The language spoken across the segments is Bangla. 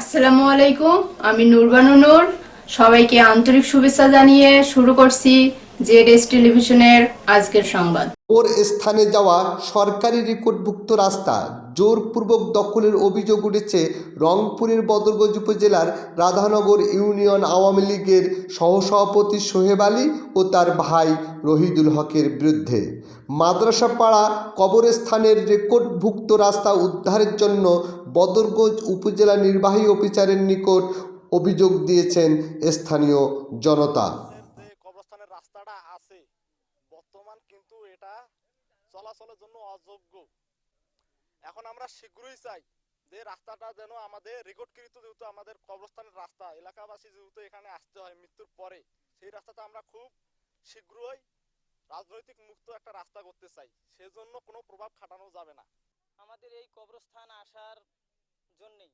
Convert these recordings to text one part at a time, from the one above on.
আসসালামু আলাইকুম আমি নুরবানু নূর। সবাইকে আন্তরিক শুভেচ্ছা জানিয়ে শুরু করছি জেড টেলিভিশনের আজকের সংবাদ। ওর স্থানে যাওয়া সরকারি রেকর্ডভুক্ত রাস্তা জোরপূর্বক দখলের অভিযোগ উঠেছে রংপুরের বদরগঞ্জ উপজেলার রাধানগর ইউনিয়ন আওয়ামী লীগের সহসভাপতি সোহেব আলী ও তার ভাই রহিদুল হকের বিরুদ্ধে। মাদ্রাসাপাড়া কবরস্থানের রেকর্ডভুক্ত রাস্তা উদ্ধারের জন্য বদরগঞ্জ উপজেলা নির্বাহী অফিসারের নিকট অভিযোগ দিয়েছেন স্থানীয় জনতা। আছে। বর্তমান কিন্তু এটা চলাচলের জন্য অযোগ্য। এখন আমরা শীঘ্রই চাই যে রাস্তাটা যেন আমাদের রেকর্ডকৃত যেহেতু আমাদের কবরস্থানের রাস্তা, এলাকাবাসী যেহেতু এখানে আসতে হয় মৃত্যুর পরে, সেই রাস্তাটা আমরা খুব শীঘ্রই রাজনৈতিক মুক্ত একটা রাস্তা করতে চাই। সেজন্য কোনো প্রভাব খাটানো যাবে না। আমাদের এই কবরস্থান আসার জন্যেই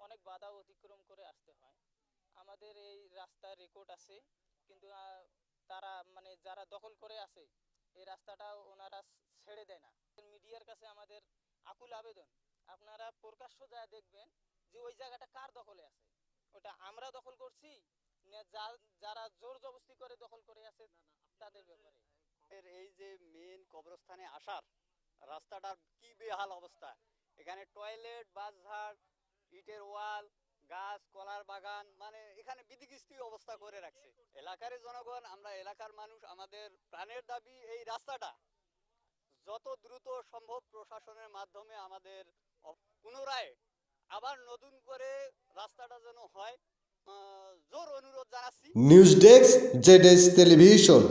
অনেক বাধা অতিক্রম করে আসতে হয়। আমাদের এই রাস্তার রেকর্ড আছে, কিন্তু তারা মানে যারা দখল করে আছে এই রাস্তাটা ওনারা ছেড়ে দেয় না। মিডিয়ার কাছে আমাদের আকুল আবেদন। আপনারা প্রকাশ্য যা দেখবেন যে ওই জায়গাটা কার দখলে আছে। ওটা আমরা দখল করছি যারা জোর জবস্তি করে দখল করে আছে তাদের ব্যাপারে। এর এই যে মেন কবরস্থানে আসার রাস্তাটার কি বেহাল অবস্থা? এখানে টয়লেট বাসঝাড় ইটের ওয়াল গাছ কলার বাগান মানে এখানে বিধিকিস্তি অবস্থা করে রাখছে। এলাকার জনগণ, আমরা এলাকার মানুষ, আমাদের প্রাণের দাবি এই রাস্তাটা। যত দ্রুত সম্ভব প্রশাসনের মাধ্যমে আমাদের পুনরায় আবার নতুন করে রাস্তাটা যেন হয় জোর অনুরোধ জানাচ্ছি। News desk Z television.